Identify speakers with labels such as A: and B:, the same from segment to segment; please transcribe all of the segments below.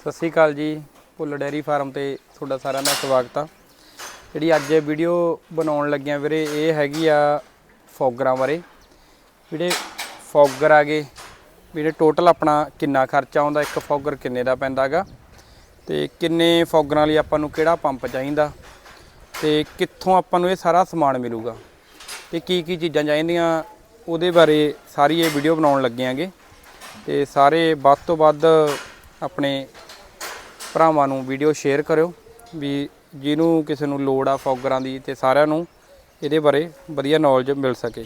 A: ਸਤਿ ਸ੍ਰੀ ਅਕਾਲ ਜੀ। ਭੁੱਲ dairy farm ਤੇ ਤੁਹਾਡਾ ਸਾਰਿਆਂ ਦਾ ਸਵਾਗਤ ਆ। ਜਿਹੜੀ ਅੱਜ ਇਹ ਵੀਡੀਓ ਬਣਾਉਣ ਲੱਗਿਆ ਵੀਰੇ, ਇਹ ਹੈਗੀ ਆ ਫੌਗਰਾਂ ਬਾਰੇ। ਜਿਹੜੇ ਫੋਗਰ ਆਗੇ ਵੀਰੇ ਟੋਟਲ ਆਪਣਾ ਕਿੰਨਾ ਖਰਚਾ ਆਉਂਦਾ, ਇੱਕ ਫੋਗਰ ਕਿੰਨੇ ਦਾ ਪੈਂਦਾਗਾ ਤੇ ਕਿੰਨੇ ਫੋਗਰਾਂ ਲਈ ਆਪਾਂ ਨੂੰ ਕਿਹੜਾ ਪੰਪ ਚਾਹੀਦਾ? ਤੇ ਕਿੱਥੋਂ ਆਪਾਂ ਨੂੰ ਇਹ ਸਾਰਾ ਸਮਾਨ ਮਿਲੂਗਾ? ਤੇ ਕੀ ਕੀ ਚੀਜ਼ਾਂ ਚਾਹੀਦੀਆਂ? ਉਹਦੇ ਬਾਰੇ ਸਾਰੀ ਇਹ ਵੀਡੀਓ ਬਣਾਉਣ ਲੱਗੇ ਆਂਗੇ ਤੇ ਸਾਰੇ ਵੱਧ ਤੋਂ ਵੱਧ ਆਪਣੇ ਭਰਾਵਾਂ ਨੂੰ ਵੀਡੀਓ ਸ਼ੇਅਰ ਕਰਿਓ ਵੀ ਜਿਹਨੂੰ ਕਿਸੇ ਨੂੰ ਲੋੜ ਆ ਫੌਗਰਾਂ ਦੀ ਤੇ ਸਾਰਿਆਂ ਨੂੰ ਇਹਦੇ ਬਾਰੇ ਵਧੀਆ ਨੌਲੇਜ ਮਿਲ ਸਕੇ।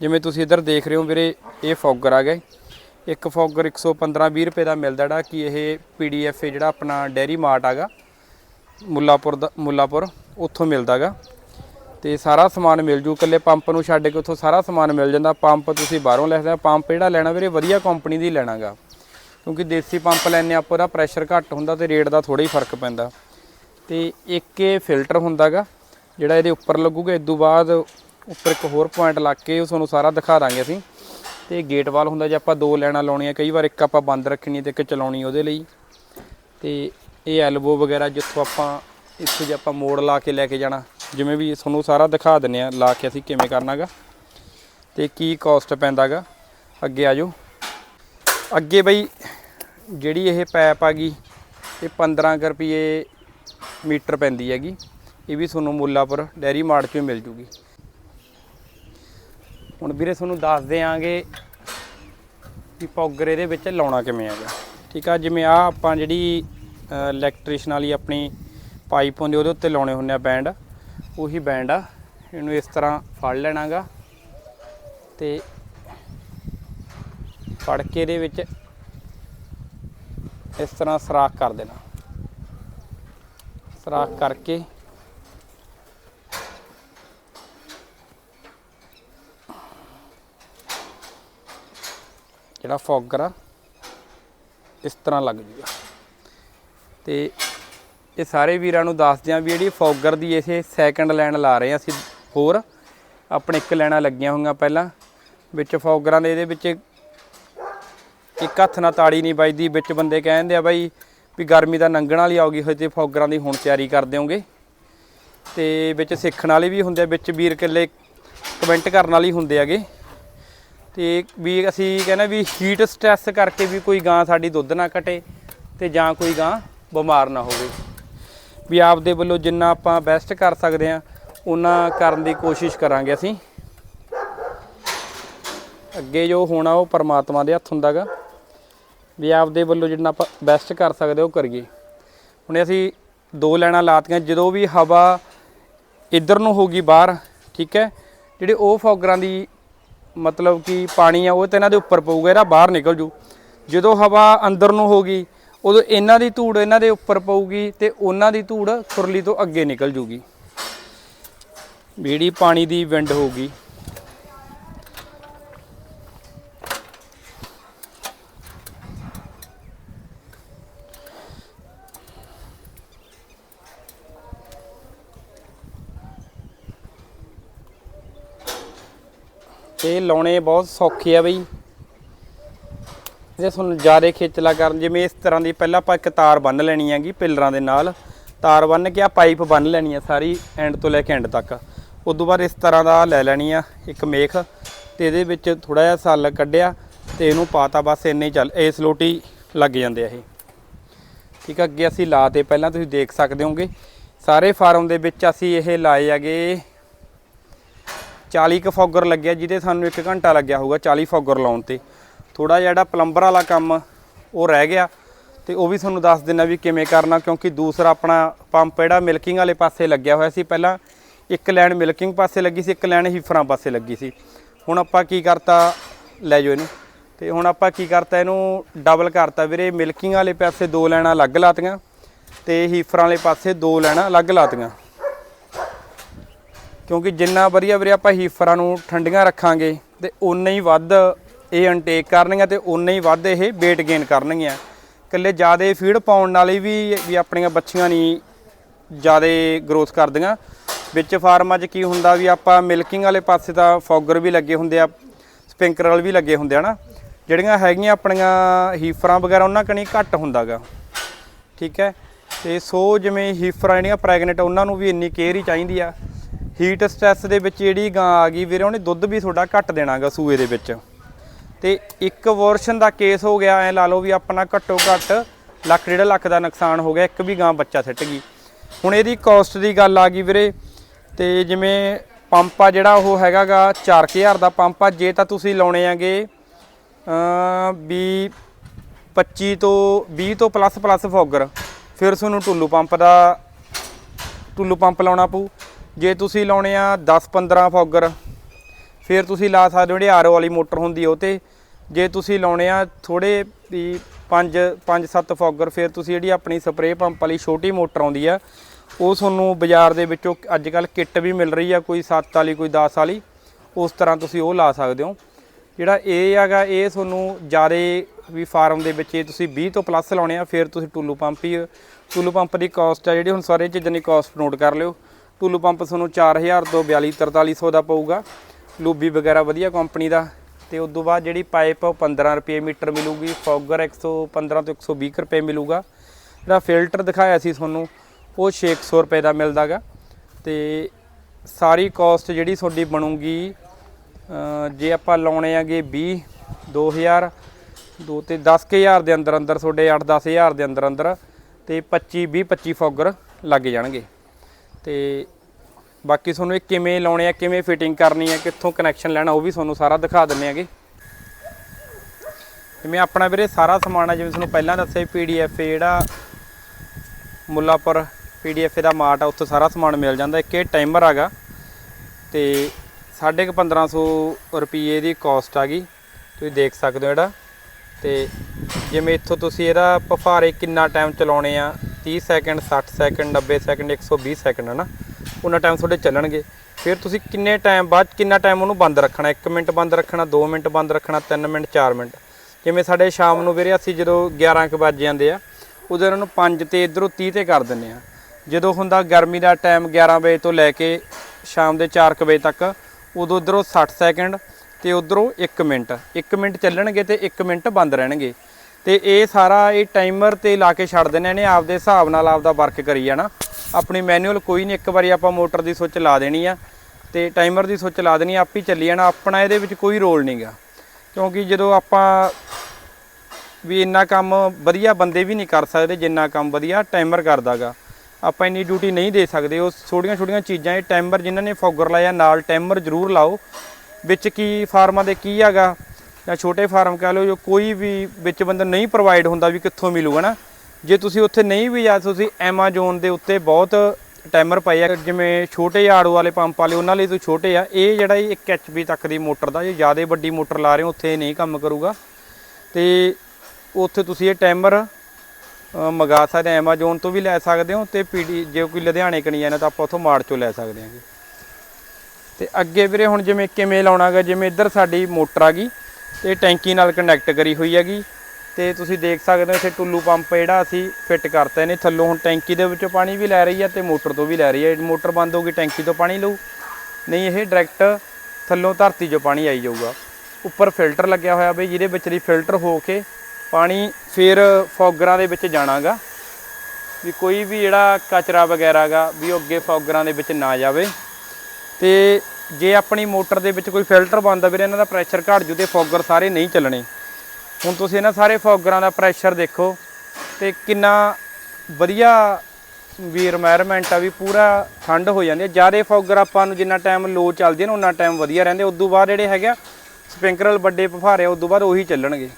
A: ਜਿਵੇਂ ਤੁਸੀਂ ਇੱਧਰ ਦੇਖ ਰਹੇ ਹੋ ਵੀਰੇ, ਇਹ ਫੌਗਰ ਆ ਗਏ। ਇੱਕ ਫੌਗਰ 115 20 ਰੁਪਏ ਦਾ ਮਿਲਦਾ ਜਿਹੜਾ ਕਿ ਇਹ ਪੀਡੀਐਫ ਜਿਹੜਾ ਆਪਣਾ ਡੈਰੀ ਮਾਰਟ ਆਗਾ, ਮੁੱਲਾਪੁਰ ਦਾ, ਮੁੱਲਾਪੁਰ, ਉੱਥੋਂ ਮਿਲਦਾਗਾ ਤੇ ਸਾਰਾ ਸਮਾਨ ਮਿਲ ਜੂ, ਇਕੱਲੇ ਪੰਪ ਨੂੰ ਛੱਡ ਕੇ ਉੱਥੋਂ ਸਾਰਾ ਸਮਾਨ ਮਿਲ ਜਾਂਦਾ। ਪੰਪ ਤੁਸੀਂ ਬਾਹਰੋਂ ਲੈ ਸਕਦੇ ਹੋ, ਪੰਪ ਜਿਹੜਾ ਲੈਣਾ ਵੀਰੇ ਵਧੀਆ ਕੰਪਨੀ ਦੀ ਲੈਣਾਗਾ ਕਿਉਂਕਿ ਦੇਸੀ ਪੰਪ ਲੈਣੇ ਆਪਾਂ ਉਹਦਾ ਪ੍ਰੈਸ਼ਰ ਘੱਟ ਹੁੰਦਾ ਤੇ ਰੇਟ ਦਾ ਥੋੜਾ ਹੀ ਫ਼ਰਕ ਪੈਂਦਾ। ਤੇ ਇੱਕ ਇਹ ਫਿਲਟਰ ਹੁੰਦਾਗਾ, ਜਿਹੜਾ ਇਹਦੇ ਉੱਪਰ ਲੱਗੂਗਾ ਇਸ ਤੋਂ ਬਾਅਦ ਉੱਪਰ ਇੱਕ ਹੋਰ ਪੁਆਇੰਟ ਲੱਗ ਕੇ ਉਹ ਤੁਹਾਨੂੰ ਸਾਰਾ ਦਿਖਾ ਦਾਂਗੇ ਅਸੀਂ। ਤੇ ਗੇਟ ਵਾਲ ਹੁੰਦਾ ਜੇ ਆਪਾਂ ਦੋ ਲੈਣਾ ਲਾਉਣੀਆਂ, ਕਈ ਵਾਰ ਇੱਕ ਆਪਾਂ ਬੰਦ ਰੱਖਣੀ ਤੇ ਇੱਕ ਚਲਾਉਣੀ ਉਹਦੇ ਲਈ। ਤੇ ਇਹ ਐਲਬੋ ਵਗੈਰਾ ਜਿੱਥੋਂ ਆਪਾਂ, ਇੱਥੇ ਜੇ ਆਪਾਂ ਮੋੜ ਲਾ ਕੇ ਲੈ ਕੇ ਜਾਣਾ, ਜਿਵੇਂ ਵੀ ਤੁਹਾਨੂੰ ਸਾਰਾ ਦਿਖਾ ਦਿੰਨੇ ਆ, ਲਾ ਕੇ ਅਸੀਂ ਕਿਵੇਂ ਕਰਨਾਗਾ। ਤੇ ਕੀ ਕਾਸਟ ਪੈਂਦਾਗਾ, ਅੱਗੇ ਆ ਜਾਓ। ਅੱਗੇ ਬਈ ਜਿਹੜੀ ਇਹ ਪੈਪ ਆ ਗਈ, ਇਹ 15 ਕੁ ਰੁਪਏ ਮੀਟਰ ਪੈਂਦੀ ਹੈਗੀ। ਇਹ ਵੀ ਤੁਹਾਨੂੰ ਮੁੱਲਾਪੁਰ ਡੈਰੀ ਮਾਰਟ 'ਚੋਂ ਮਿਲ ਜੂਗੀ। ਹੁਣ ਵੀਰੇ ਤੁਹਾਨੂੰ ਦੱਸ ਦਿਆਂਗੇ ਕਿ ਪੌਗਰ ਇਹਦੇ ਵਿੱਚ ਲਾਉਣਾ ਕਿਵੇਂ ਹੈਗਾ। ਠੀਕ ਆ, ਜਿਵੇਂ ਆ ਆਪਾਂ ਜਿਹੜੀ ਇਲੈਕਟ੍ਰੀਸ਼ਨ ਵਾਲੀ ਆਪਣੀ ਪਾਈਪ ਹੁੰਦੀ, ਉਹਦੇ ਉੱਤੇ ਲਾਉਣੇ ਹੁੰਦੇ ਆ ਬੈਂਡ ਉਹੀ ਬੈਂਡ ਆ, ਇਹਨੂੰ ਇਸ ਤਰ੍ਹਾਂ ਫੜ ਲੈਣਾਗਾ ਤੇ ਫੜ ਕੇ ਇਹਦੇ ਵਿੱਚ ਇਸ ਤਰ੍ਹਾਂ ਸਰਾਖ ਕਰ ਦੇਣਾ। ਸਰਾਖ ਕਰਕੇ ਜਿਹੜਾ ਫੋਗਰ ਆ, ਇਸ ਤਰ੍ਹਾਂ ਲੱਗ ਜੂਗਾ। ਤੇ ਇਹ ਸਾਰੇ ਵੀਰਾਂ ਨੂੰ ਦੱਸਦੇ ਆ ਵੀ ਜਿਹੜੀ ਫੋਗਰ ਦੀ ਇਹ ਸੈਕੰਡ ਲਾਈਨ ਲਾ ਰਹੇ ਆ ਅਸੀਂ ਹੋਰ, ਆਪਣੇ ਇੱਕ ਲਾਈਨਾਂ ਲੱਗੀਆਂ ਹੋਈਆਂ ਪਹਿਲਾਂ, ਵਿੱਚ ਫੋਗਰਾਂ ਦੇ ਇਹਦੇ ਵਿੱਚ ਇੱਕ ਹੱਥ ਨਾਲ ਤਾੜੀ ਨਹੀਂ ਵੱਜਦੀ, ਵਿੱਚ ਬੰਦੇ ਕਹਿੰਦੇ ਆ ਬਾਈ ਵੀ ਗਰਮੀ ਦਾ ਨੰਗਣ ਵਾਲੀ ਆਉਗੀ ਹੋਈ ਤੇ ਫੌਗਰਾਂ ਦੀ ਹੁਣ ਤਿਆਰੀ ਕਰ ਦਿਓਗੇ। ਤੇ ਵਿੱਚ ਸਿੱਖਣ ਵਾਲੇ ਵੀ ਹੁੰਦੇ ਆ, ਵਿੱਚ ਵੀਰ ਕਿੱਲੇ ਕਮੈਂਟ ਕਰਨ ਵਾਲੀ ਹੁੰਦੇ ਆਗੇ ਤੇ ਵੀ ਅਸੀਂ ਕਹਿੰਦੇ ਵੀ ਹੀਟ ਸਟ੍ਰੈਸ ਕਰਕੇ ਵੀ ਕੋਈ ਗਾਂ ਸਾਡੀ ਦੁੱਧ ਨਾ ਘਟੇ ਤੇ ਜਾਂ ਕੋਈ ਗਾਂ ਬਿਮਾਰ ਨਾ ਹੋਵੇ। ਵੀ ਆਪ ਦੇ ਵੱਲੋਂ ਜਿੰਨਾ ਆਪਾਂ ਬੈਸਟ ਕਰ ਸਕਦੇ ਆ ਉਹਨਾਂ ਕਰਨ ਦੀ ਕੋਸ਼ਿਸ਼ ਕਰਾਂਗੇ ਅਸੀਂ। ਅੱਗੇ ਜੋ ਹੋਣਾ ਉਹ ਪਰਮਾਤਮਾ ਦੇ ਹੱਥ ਹੁੰਦਾਗਾ ਵੀ ਆਪਦੇ ਵੱਲੋਂ ਜਿੰਨਾ ਆਪਾਂ ਬੈਸਟ ਕਰ ਸਕਦੇ ਉਹ ਕਰੀਏ। ਹੁਣ ਅਸੀਂ ਦੋ ਲੈਣਾ ਲਾਤੀਆਂ, ਜਦੋਂ ਵੀ ਹਵਾ ਇੱਧਰ ਨੂੰ ਹੋਗੀ ਬਾਹਰ, ਠੀਕ ਹੈ? ਜਿਹੜੇ ਉਹ ਫੌਗਰਾਂ ਦੀ ਮਤਲਬ ਕਿ ਪਾਣੀ ਆ, ਉਹ ਤੇ ਇਹਨਾਂ ਦੇ ਉੱਪਰ ਪਊਗਾ, ਇਹਦਾ ਬਾਹਰ ਨਿਕਲ ਜੂ। ਜਦੋਂ ਹਵਾ ਅੰਦਰ ਨੂੰ ਹੋਗੀ ਉਦੋਂ ਇਹਨਾਂ ਦੀ ਧੂੜ ਇਹਨਾਂ ਦੇ ਉੱਪਰ ਪਊਗੀ ਤੇ ਉਹਨਾਂ ਦੀ ਧੂੜ ਖੁਰਲੀ ਤੋਂ ਅੱਗੇ ਨਿਕਲ ਜੂਗੀ। ਜਿਹੜੀ ਪਾਣੀ ਦੀ ਵਿੰਡ ਹੋਊਗੀ। ਇਹ ਲਾਉਣੇ ਬਹੁਤ ਸੌਖੇ ਆ ਬਈ। ਜੇ ਤੁਹਾਨੂੰ ਜ਼ਿਆਦਾ ਖੇਚਲਾ ਕਰਨ, ਜਿਵੇਂ ਇਸ ਤਰ੍ਹਾਂ ਦੀ ਪਹਿਲਾਂ ਆਪਾਂ ਇੱਕ ਤਾਰ ਬੰਨ ਲੈਣੀ ਹੈਗੀ ਪਿਲਰਾਂ ਦੇ ਨਾਲ, ਤਾਰ ਬੰਨ ਕੇ ਆ ਪਾਈਪ ਬੰਨ ਲੈਣੀ ਆ ਸਾਰੀ ਐਂਡ ਤੋਂ ਲੈ ਕੇ ਐਂਡ ਤੱਕ। ਉਸ ਤੋਂ ਬਾਅਦ ਇਸ ਤਰ੍ਹਾਂ ਦਾ ਲੈ ਲੈਣੀ ਆ ਇੱਕ ਮੇਖ ਤੇ ਇਹਦੇ ਵਿੱਚ ਥੋੜਾ ਜਿਹਾ ਸੱਲ ਕੱਢਿਆ ਤੇ ਇਹਨੂੰ ਪਾਤਾ, ਬਸ ਇੰਨੇ ਚੱਲ ਇਸ ਲੋਟੀ ਲੱਗ ਜਾਂਦੇ ਆ ਇਹ। ਠੀਕ ਆ, ਅੱਗੇ ਅਸੀਂ ਲਾਤੇ ਪਹਿਲਾਂ ਤੁਸੀਂ ਦੇਖ ਸਕਦੇ ਹੋਗੇ। ਸਾਰੇ ਫਾਰਮ ਦੇ ਵਿੱਚ ਅਸੀਂ ਇਹ ਲਾਏ ਹੈਗੇ 40 ਕ ਫੌਗਰ ਲੱਗਿਆ, ਜਿਹਦੇ ਸਾਨੂੰ 1 ਘੰਟਾ ਲੱਗਿਆ ਹੋਊਗਾ 40 ਫੌਗਰ ਲਾਉਣ ਤੇ। ਥੋੜਾ ਜਿਹੜਾ ਪਲੰਬਰ ਵਾਲਾ ਕੰਮ ਉਹ ਰਹਿ ਗਿਆ ਤੇ ਉਹ ਵੀ ਤੁਹਾਨੂੰ ਦੱਸ ਦਿੰਨਾ ਵੀ ਕਿਵੇਂ ਕਰਨਾ, ਕਿਉਂਕਿ ਦੂਸਰਾ ਆਪਣਾ ਪੰਪ ਜਿਹੜਾ ਮਿਲਕਿੰਗ ਵਾਲੇ ਪਾਸੇ ਲੱਗਿਆ ਹੋਇਆ ਸੀ ਪਹਿਲਾਂ, ਇੱਕ ਲਾਈਨ ਮਿਲਕਿੰਗ ਪਾਸੇ ਲੱਗੀ ਸੀ, ਇੱਕ ਲਾਈਨ ਹੀਫਰਾਂ ਪਾਸੇ ਲੱਗੀ ਸੀ। ਹੁਣ ਆਪਾਂ ਕੀ ਕਰਤਾ, ਲੈ ਜਾਓ ਇਹਨੂੰ। ਤੇ ਹੁਣ ਆਪਾਂ ਕੀ ਕਰਤਾ, ਇਹਨੂੰ ਡਬਲ ਕਰਤਾ ਵੀਰੇ, ਮਿਲਕਿੰਗ ਵਾਲੇ ਪਾਸੇ ਦੋ ਲਾਈਨਾਂ ਅਲੱਗ ਲਾਤੀਆਂ ਤੇ ਹੀਫਰਾਂ ਵਾਲੇ ਪਾਸੇ ਦੋ ਲਾਈਨਾਂ ਅਲੱਗ ਲਾਤੀਆਂ। ਕਿਉਂਕਿ ਜਿੰਨਾ ਵਧੀਆ ਵੀਰੇ ਆਪਾਂ ਹੀਫਰਾਂ ਨੂੰ ਠੰਡੀਆਂ ਰੱਖਾਂਗੇ ਤੇ ਉਨਾ ਹੀ ਵੱਧ ਇਹ ਅਨਟੇਕ ਕਰਨਗੀਆਂ ਤੇ ਉਨਾ ਹੀ ਵੱਧ ਇਹ weight gain ਕਰਨਗੀਆਂ। ਇਕੱਲੇ ਜ਼ਿਆਦਾ ਫੀਡ ਪਾਉਣ ਨਾਲ ਹੀ ਵੀ ਵੀ ਆਪਣੀਆਂ ਬੱਚੀਆਂ ਨਹੀਂ ਜ਼ਿਆਦਾ ਗਰੋਥ ਕਰਦੀਆਂ। ਵਿੱਚ ਫਾਰਮਾਂ 'ਚ ਕੀ ਹੁੰਦਾ ਵੀ ਆਪਾਂ ਮਿਲਕਿੰਗ ਵਾਲੇ ਪਾਸੇ ਤਾਂ ਫੌਗਰ ਵੀ ਲੱਗੇ ਹੁੰਦੇ ਆ ਸਪਿੰਕਰਲ ਵੀ ਲੱਗੇ ਹੁੰਦੇ ਆ ਨਾ। ਜਿਹੜੀਆਂ ਹੈਗੀਆਂ ਆਪਣੀਆਂ ਹੀਫਰਾਂ ਵਗੈਰਾ ਉਹਨਾਂ ਕਣੀ ਘੱਟ ਹੁੰਦਾਗਾ। ਠੀਕ ਹੈ? ਤੇ ਸੋ ਜਿਵੇਂ ਹੀਫਰਾਂ ਜਿਹੜੀਆਂ ਪ੍ਰੈਗਨੈਂਟ ਉਹਨਾਂ ਨੂੰ ਵੀ ਇੰਨੀ ਕੇਅਰ ਹੀ ਚਾਹੀਦੀ ਆ। ਹੀਟ ਸਟ੍ਰੈਸ ਦੇ ਵਿੱਚ ਜਿਹੜੀ ਗਾਂ ਆ ਗਈ, ਵੀਰੇ ਉਹਨੇ ਦੁੱਧ ਵੀ ਤੁਹਾਡਾ ਘੱਟ ਦੇਣਾਗਾ ਸੂਏ ਦੇ ਵਿੱਚ। ਤੇ ਇੱਕ ਵਰਸ਼ਨ ਦਾ ਕੇਸ ਹੋ ਗਿਆ, ਐ ਲਾ ਲਓ ਵੀ ਆਪਣਾ ਘੱਟੋ ਘੱਟ ਲੱਖ, ਡੇਢ ਲੱਖ ਦਾ ਨੁਕਸਾਨ ਹੋ ਗਿਆ, ਇੱਕ ਵੀ ਗਾਂ ਬੱਚਾ ਸਿੱਟ ਗਈ। ਹੁਣ ਇਹਦੀ ਕਾਸਟ ਦੀ ਗੱਲ ਆ ਗਈ ਵੀਰੇ, ਤੇ ਜਿਵੇਂ ਪੰਪ ਆ ਜਿਹੜਾ ਉਹ ਹੈਗਾਗਾ 4000 ਦਾ ਪੰਪ ਆ, ਜੇ ਤਾਂ ਤੁਸੀਂ ਲਾਉਣੇ ਆਗੇ ਅ ਵੀ 25 ਤੋਂ 20 ਤੋਂ ਪਲੱਸ ਪਲੱਸ ਫੋਗਰ, ਫਿਰ ਤੁਹਾਨੂੰ ਟੁੱਲੂ ਪੰਪ ਦਾ, ਟੁੱਲੂ ਪੰਪ ਲਾਉਣਾ ਪਊ। ਜੇ ਤੁਸੀਂ ਲਾਉਣੇ ਆ 10 15 ਫੋਗਰ, ਫਿਰ ਤੁਸੀਂ ਲਾ ਸਕਦੇ ਹੋ ਜਿਹੜੀ ਆਰਓ ਵਾਲੀ ਮੋਟਰ ਹੁੰਦੀ ਉਹ ਤੇ। ਜੇ ਤੁਸੀਂ ਲਾਉਣੇ ਆ ਥੋੜੇ ਵੀ 5 5 7 ਫੋਗਰ, ਫਿਰ ਤੁਸੀਂ ਜਿਹੜੀ ਆਪਣੀ ਸਪਰੇਅ ਪੰਪ ਵਾਲੀ ਛੋਟੀ ਮੋਟਰ ਆਉਂਦੀ ਆ, ਉਹ ਤੁਹਾਨੂੰ ਬਾਜ਼ਾਰ ਦੇ ਵਿੱਚੋਂ ਅੱਜ ਕੱਲ ਕਿੱਟ ਵੀ ਮਿਲ ਰਹੀ ਆ, ਕੋਈ 7 ਵਾਲੀ, ਕੋਈ 10 ਵਾਲੀ, ਉਸ ਤਰ੍ਹਾਂ ਤੁਸੀਂ ਉਹ ਲਾ ਸਕਦੇ ਹੋ। ਜਿਹੜਾ ਇਹ ਹੈਗਾ, ਇਹ ਤੁਹਾਨੂੰ ਜ਼ਿਆਦਾ ਵੀ ਫਾਰਮ ਦੇ ਵਿੱਚ ਇਹ ਤੁਸੀਂ 20 ਤੋਂ ਪਲੱਸ ਲਾਉਣੇ ਆ, ਫਿਰ ਤੁਸੀਂ ਟੂਲੂ ਪੰਪ ਹੀ, ਟੂਲੂ ਪੰਪ ਦੀ ਕਾਸਟ ਆ ਜਿਹੜੀ ਹੁਣ ਸਾਰੇ ਚੀਜ਼ਾਂ ਦੀ ਕਾਸਟ ਨੋਟ ਕਰ ਲਿਓ। ਟੂਲੂ ਪੰਪ ਤੁਹਾਨੂੰ 4000 ਤੋਂ 42 4300 ਦਾ ਪਊਗਾ। ਲੂਬੀ ਵਗੈਰਾ ਵਧੀਆ ਕੰਪਨੀ ਦਾ। ਤੇ ਉਸ ਤੋਂ ਬਾਅਦ ਜਿਹੜੀ ਪਾਈਪ ਉਹ 15 ਰੁਪਏ ਮੀਟਰ ਮਿਲੂਗੀ। ਫੌਗਰ 115 ਤੋਂ 120 ਕੁ ਰੁਪਏ ਮਿਲੂਗਾ। ਜਿਹੜਾ ਫਿਲਟਰ ਦਿਖਾਇਆ ਸੀ ਤੁਹਾਨੂੰ, ਉਹ 600 ਰੁਪਏ ਦਾ ਮਿਲਦਾਗਾ। ਤੇ ਸਾਰੀ ਕਾਸਟ ਜਿਹੜੀ ਤੁਹਾਡੀ ਬਣੂਗੀ ਜੇ ਆਪਾਂ ਲਾਉਣੇ ਆਗੇ 20 2000 ਦੋ ਤੇ 10000 ਦੇ ਅੰਦਰ ਅੰਦਰ ਤੁਹਾਡੇ 8 10000 ਦੇ ਅੰਦਰ ਅੰਦਰ ਤੇ 25 20 25 ਫੌਗਰ ਲੱਗ ਜਾਣਗੇ। ਤੇ ਬਾਕੀ ਤੁਹਾਨੂੰ ਇਹ ਕਿਵੇਂ ਲਾਉਣੇ ਆ, ਕਿਵੇਂ ਫਿਟਿੰਗ ਕਰਨੀ ਹੈ ਕਿੱਥੋਂ ਕਨੈਕਸ਼ਨ ਲੈਣਾ, ਉਹ ਵੀ ਤੁਹਾਨੂੰ ਸਾਰਾ ਦਿਖਾ ਦਿੰਨੇ ਆਗੇ। ਜਿਵੇਂ ਆਪਣਾ ਵੀਰੇ ਸਾਰਾ ਸਮਾਨ ਆ, ਜਿਵੇਂ ਤੁਹਾਨੂੰ ਪਹਿਲਾਂ ਦੱਸਿਆ ਪੀਡੀਐਫ ਜਿਹੜਾ, ਮੁੱਲਾਪੁਰ ਪੀਡੀਐਫ ਦਾ ਮਾਰਟ ਆ, ਉੱਥੇ ਸਾਰਾ ਸਮਾਨ ਮਿਲ ਜਾਂਦਾ, ਇੱਕ ਇਹ ਟਾਈਮਰ ਹੈਗਾ। ਤੇ 1550 ਰੁਪਏ ਦੀ ਕਾਸਟ ਆ ਗਈ, ਤੁਸੀਂ ਦੇਖ ਸਕਦੇ ਹੋ ਜਿਹੜਾ। ਤੇ ਜਿਵੇਂ ਇੱਥੋਂ ਤੁਸੀਂ ਇਹਦਾ ਪਫਾਰੇ ਕਿੰਨਾ ਟਾਈਮ ਚਲਾਉਣੇ ਆ 30 ਸੈਕਿੰਡ 60 ਸੈਕਿੰਡ 90 ਸੈਕਿੰਡ 120 ਸੈਕਿੰਡ ਹੈ ਨਾ ਉਹਨਾਂ ਟਾਈਮ ਤੁਹਾਡੇ ਚੱਲਣਗੇ। ਫਿਰ ਤੁਸੀਂ ਕਿੰਨੇ ਟਾਈਮ ਬਾਅਦ, ਕਿੰਨਾ ਟਾਈਮ ਉਹਨੂੰ ਬੰਦ ਰੱਖਣਾ? 1 ਮਿੰਟ ਬੰਦ ਰੱਖਣਾ 2 ਮਿੰਟ ਬੰਦ ਰੱਖਣਾ 3 ਮਿੰਟ 4 ਮਿੰਟ? ਜਿਵੇਂ ਸਾਡੇ ਸ਼ਾਮ ਨੂੰ ਵੀਰੇ ਅਸੀਂ ਜਦੋਂ 11 ਕੁ ਵੱਜ ਜਾਂਦੇ ਆ ਉਦੋਂ ਇਹਨਾਂ ਨੂੰ 5 ਤੇ ਇਧਰੋਂ 30 ਤੇ ਕਰ ਦਿੰਨੇ ਆ। ਜਦੋਂ ਹੁੰਦਾ ਗਰਮੀ ਦਾ ਟਾਈਮ 11 ਵਜੇ ਤੋਂ ਲੈ ਕੇ ਸ਼ਾਮ ਦੇ 4 ਕੁ ਵਜੇ ਤੱਕ, ਉਦੋਂ ਇਧਰੋਂ 60 ਸੈਕਿੰਡ ਤੇ ਉਧਰੋਂ 1 ਮਿੰਟ। 1 ਮਿੰਟ ਚੱਲਣਗੇ ਤੇ 1 ਮਿੰਟ ਬੰਦ ਰਹਿਣਗੇ। ਤੇ ਇਹ ਸਾਰਾ ਇਹ ਟਾਈਮਰ ਤੇ ਲਾ ਕੇ ਛੱਡ ਦਿੰਨੇ ਨੇ ਆਪਦੇ ਹਿਸਾਬ ਨਾਲ ਆਪਦਾ ਵਰਕ ਕਰੀ ਜਾਣਾ। ਆਪਣੀ ਮੈਨੂਅਲ ਕੋਈ ਨਹੀਂ, ਇੱਕ ਵਾਰੀ ਆਪਾਂ ਮੋਟਰ ਦੀ ਸੁੱਚ ਲਾ ਦੇਣੀ ਆ ਤੇ ਟਾਈਮਰ ਦੀ ਸੁੱਚ ਲਾ ਦੇਣੀ, ਆਪ ਹੀ ਚੱਲੀ ਜਾਣਾ। ਆਪਣਾ ਇਹਦੇ ਵਿੱਚ ਕੋਈ ਰੋਲ ਨਹੀਂਗਾ। ਕਿਉਂਕਿ ਜਦੋਂ ਆਪਾਂ ਵੀ ਇੰਨਾ ਕੰਮ ਵਧੀਆ ਬੰਦੇ ਵੀ ਨਹੀਂ ਕਰ ਸਕਦੇ, ਜਿੰਨਾ ਕੰਮ ਵਧੀਆ ਟਾਈਮਰ ਕਰਦਾਗਾ। ਆਪਾਂ ਇੰਨੀ ਡਿਊਟੀ ਨਹੀਂ ਦੇ ਸਕਦੇ। ਉਹ ਛੋਟੀਆਂ ਛੋਟੀਆਂ ਚੀਜ਼ਾਂ, ਇਹ ਟਾਈਮਰ ਜਿਨ੍ਹਾਂ ਨੇ ਫੋਗਰ ਲਾਇਆ, ਨਾਲ ਟਾਈਮਰ ਜ਼ਰੂਰ ਲਾਓ। ਵਿੱਚ ਕੀ ਫਾਰਮਾਂ ਦੇ ਕੀ ਹੈਗਾ ਜਾਂ ਛੋਟੇ ਫਾਰਮ ਕਹ ਲਓ ਜੋ ਕੋਈ ਵੀ ਵਿੱਚ ਬੰਦਾ ਨਹੀਂ ਪ੍ਰੋਵਾਈਡ ਹੁੰਦਾ ਵੀ ਕਿੱਥੋਂ ਮਿਲੂਗਾ ਨਾ ਜੇ ਤੁਸੀਂ ਉੱਥੇ ਨਹੀਂ ਵੀ ਜਾ, ਤੁਸੀਂ ਐਮਾਜ਼ੋਨ ਦੇ ਉੱਤੇ ਬਹੁਤ ਟਾਈਮਰ ਪਏ ਆ, ਜਿਵੇਂ ਛੋਟੇ ਆੜੂ ਵਾਲੇ ਪੰਪ ਵਾਲੇ, ਉਹਨਾਂ ਲਈ ਤੋਂ ਛੋਟੇ ਆ, ਇਹ ਜਿਹੜਾ 1 ਐਚਪੀ ਤੱਕ ਦੀ ਮੋਟਰ ਦਾ ਜੇ ਜ਼ਿਆਦਾ ਵੱਡੀ ਮੋਟਰ ਲਾ ਰਹੇ ਹੋ, ਉੱਥੇ ਇਹ ਨਹੀਂ ਕੰਮ ਕਰੂਗਾ। ਤੇ ਉੱਥੇ ਤੁਸੀਂ ਇਹ ਟਾਈਮਰ ਮੰਗਾ ਸਕਦੇ ਐਮਾਜ਼ੋਨ ਤੋਂ ਵੀ ਲੈ ਸਕਦੇ ਹੋ ਤੇ ਪੀਡੀ ਜੇ ਕੋਈ ਲੁਧਿਆਣੇ ਕਣੀ ਜਾਣਾ ਤਾਂ ਆਪਾਂ ਉੱਥੋਂ ਮਾੜ ਚੋਂ ਲੈ ਸਕਦੇ ਹਾਂਗੇ ਤੇ ਅੱਗੇ ਵੀਰੇ ਹੁਣ ਜਿਵੇਂ ਕਿਵੇਂ ਲਾਉਣਾਗਾ, ਜਿਵੇਂ ਇੱਧਰ ਸਾਡੀ ਮੋਟਰ ਆ ਗਈ ਤੇ ਟੈਂਕੀ ਨਾਲ ਕਨੈਕਟ ਕਰੀ ਹੋਈ ਹੈਗੀ। ਤੇ ਤੁਸੀਂ ਦੇਖ ਸਕਦੇ ਹੋ ਇੱਥੇ ਟੁੱਲੂ ਪੰਪ ਜਿਹੜਾ ਅਸੀਂ ਫਿੱਟ ਕਰਤਾ ਇਹਨੇ। ਥੱਲੋਂ ਹੁਣ ਟੈਂਕੀ ਦੇ ਵਿੱਚੋਂ ਪਾਣੀ ਵੀ ਲੈ ਰਹੀ ਹੈ ਤੇ ਮੋਟਰ ਤੋਂ ਵੀ ਲੈ ਰਹੀ ਹੈ ਮੋਟਰ ਬੰਦ ਹੋਊਗੀ ਟੈਂਕੀ ਤੋਂ ਪਾਣੀ ਲਊ। ਨਹੀਂ, ਇਹ ਡਾਇਰੈਕਟ ਥੱਲੋਂ ਧਰਤੀ 'ਚੋਂ ਪਾਣੀ ਆਈ ਜਾਊਗਾ। ਉੱਪਰ ਫਿਲਟਰ ਲੱਗਿਆ ਹੋਇਆ ਬਈ, ਜਿਹਦੇ ਵਿੱਚ ਦੀ ਫਿਲਟਰ ਹੋ ਕੇ ਪਾਣੀ ਫਿਰ ਫੌਗਰਾਂ ਦੇ ਵਿੱਚ ਜਾਣਾਗਾ। ਵੀ ਕੋਈ ਵੀ ਜਿਹੜਾ ਕਚਰਾ ਵਗੈਰਾ ਗਾ ਵੀ ਉਹ ਅੱਗੇ ਫੌਗਰਾਂ ਦੇ ਵਿੱਚ ਨਾ ਜਾਵੇ। ਤੇ ਜੇ ਆਪਣੀ ਮੋਟਰ ਦੇ ਵਿੱਚ ਕੋਈ ਫਿਲਟਰ ਬੰਦ ਵੀਰੇ, ਇਹਨਾਂ ਦਾ ਪ੍ਰੈਸ਼ਰ ਘਟ ਜੂ ਤੇ ਫੌਗਰ ਸਾਰੇ ਨਹੀਂ ਚੱਲਣੇ। ਹੁਣ ਤੁਸੀਂ ਇਹਨਾਂ ਸਾਰੇ ਫੌਗਰਾਂ ਦਾ ਪ੍ਰੈਸ਼ਰ ਦੇਖੋ ਤੇ ਕਿੰਨਾ ਵਧੀਆ ਵੀ ਰਿਮਾਇਰਮੈਂਟ ਆ ਵੀ ਪੂਰਾ ਠੰਡ ਹੋ ਜਾਂਦੀ ਹੈ ਜ਼ਿਆਦਾ ਫੌਗਰ ਆਪਾਂ ਨੂੰ ਜਿੰਨਾ ਟਾਈਮ ਲੋ ਚੱਲਦੀ ਹੈ ਨਾ ਉਹਨਾਂ ਟਾਈਮ ਵਧੀਆ ਰਹਿੰਦੇ। ਉਦੋਂ ਬਾਅਦ ਜਿਹੜੇ ਹੈਗਾ ਸਪ੍ਰਿੰਕਲਰ ਵੱਡੇ ਪਫਾਰੇ ਉਦੋਂ ਬਾਅਦ ਉਹੀ ਚੱਲਣਗੇ।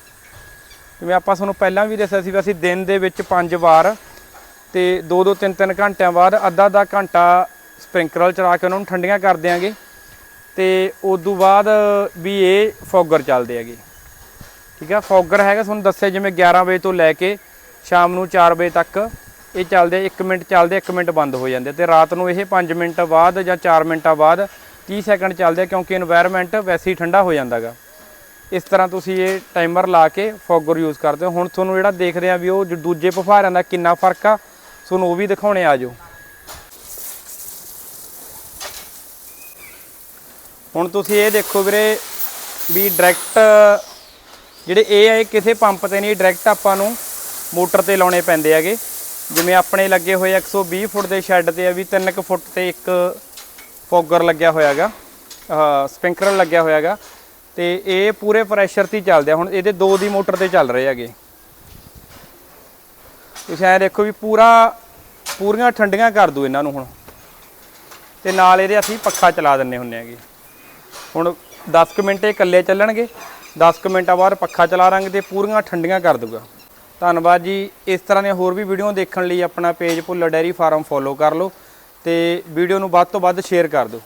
A: ਜਿਵੇਂ ਆਪਾਂ ਤੁਹਾਨੂੰ ਪਹਿਲਾਂ ਵੀ ਦੱਸਿਆ ਸੀ ਵੀ ਅਸੀਂ ਦਿਨ ਦੇ ਵਿੱਚ ਪੰਜ ਵਾਰ ਤੇ 2-2 3-3 ਘੰਟਿਆਂ ਬਾਅਦ ਅੱਧਾ ਅੱਧਾ ਘੰਟਾ ਸਪ੍ਰਿੰਕਲਰ ਚਲਾ ਕੇ ਉਹਨਾਂ ਨੂੰ ਠੰਡੀਆਂ ਕਰ ਦਿਆਂਗੇ। ਤੇ ਉਸ ਤੋਂ ਬਾਅਦ ਵੀ ਇਹ ਫੌਗਰ ਚੱਲਦੇ ਹੈਗੇ। ਠੀਕ ਹੈ ਫੌਗਰ ਹੈਗਾ, ਤੁਹਾਨੂੰ ਦੱਸਿਆ ਜਿਵੇਂ 11 ਵਜੇ ਤੋਂ ਲੈ ਕੇ ਸ਼ਾਮ ਨੂੰ 4 ਵਜੇ ਤੱਕ ਇਹ ਚੱਲਦੇ 1 ਮਿੰਟ ਚੱਲਦੇ 1 ਮਿੰਟ ਬੰਦ ਹੋ ਜਾਂਦੇ ਤੇ ਰਾਤ ਨੂੰ ਇਹ 5 ਮਿੰਟ ਬਾਅਦ ਜਾਂ 4 ਮਿੰਟਾਂ ਬਾਅਦ 30 ਸੈਕਿੰਡ ਚੱਲਦੇ ਕਿਉਂਕਿ এনवायरमेंट ਵੈਸੇ ਹੀ ਠੰਡਾ ਹੋ ਜਾਂਦਾਗਾ ਇਸ ਤਰ੍ਹਾਂ ਤੁਸੀਂ ਇਹ ਟਾਈਮਰ ਲਾ ਕੇ ਫੌਗਰ ਯੂਜ਼ ਕਰਦੇ ਹੋ। ਹੁਣ ਤੁਹਾਨੂੰ ਜਿਹੜਾ ਦੇਖਦੇ ਆ ਵੀ ਉਹ ਦੂਜੇ ਭਫਾਰਿਆਂ ਦਾ ਕਿੰਨਾ ਫ਼ਰਕ ਆ, ਤੁਹਾਨੂੰ ਉਹ ਵੀ ਦਿਖਾਉਣੇ ਆ ਜਾਓ। ਹੁਣ ਤੁਸੀਂ ਇਹ ਦੇਖੋ ਵੀਰੇ ਵੀ ਡਾਇਰੈਕਟ ਜਿਹੜੇ ਇਹ ਆ, ਇਹ ਕਿਸੇ ਪੰਪ ਤੇ ਨਹੀਂ ਡਾਇਰੈਕਟ ਆਪਾਂ ਨੂੰ ਮੋਟਰ ਤੇ ਲਾਉਣੇ ਪੈਂਦੇ ਹੈਗੇ। ਜਿਵੇਂ ਆਪਣੇ ਲੱਗੇ ਹੋਏ ਆ 120 ਫੁੱਟ ਦੇ ਸ਼ੈੱਡ ਤੇ ਆ ਵੀ 3 ਕੁ ਫੁੱਟ ਤੇ ਇੱਕ ਫੋਗਰ ਲੱਗਿਆ ਹੋਇਆ ਹੋਇਆਗਾ ਸਪਿੰਕਰ ਲੱਗਿਆ ਹੋਇਆ ਹੋਇਆਗਾ ਤੇ ਇਹ ਪੂਰੇ ਪ੍ਰੈਸ਼ਰ ਤੇ ਹੀ ਚੱਲਦੇ ਆ। ਹੁਣ ਇਹਦੇ ਦੋ ਦੀ ਮੋਟਰ ਤੇ ਚੱਲ ਰਹੇ ਹੈਗੇ। ਤੁਸੀਂ ਐ ਦੇਖੋ ਵੀ ਪੂਰਾ, ਪੂਰੀਆਂ ਠੰਡੀਆਂ ਕਰ ਦੂ ਇਹਨਾਂ ਨੂੰ ਹੁਣ। ਤੇ ਨਾਲ ਇਹਦੇ ਅਸੀਂ ਪੱਖਾ ਚਲਾ ਦਿੰਨੇ ਹੁੰਨੇ ਹੈਗੇ। ਹੁਣ 10 ਕੁ ਮਿੰਟ ਇਹ ਇਕੱਲੇ ਚੱਲਣਗੇ 10 ਕੁ ਮਿੰਟਾਂ ਬਾਅਦ ਪੱਖਾ ਚਲਾ ਰਾਂਗੇ ਤੇ ਪੂਰੀਆਂ ਠੰਡੀਆਂ ਕਰ ਦੂਗਾ ਧੰਨਵਾਦ ਜੀ। ਇਸ ਤਰ੍ਹਾਂ ਦੀਆਂ ਹੋਰ ਵੀ ਵੀਡੀਓ ਦੇਖਣ ਲਈ ਆਪਣਾ page Bhullar dairy farm follow ਕਰ ਲਓ ਤੇ ਵੀਡੀਓ ਨੂੰ ਵੱਧ ਤੋਂ ਵੱਧ ਸ਼ੇਅਰ ਕਰ ਦਿਓ।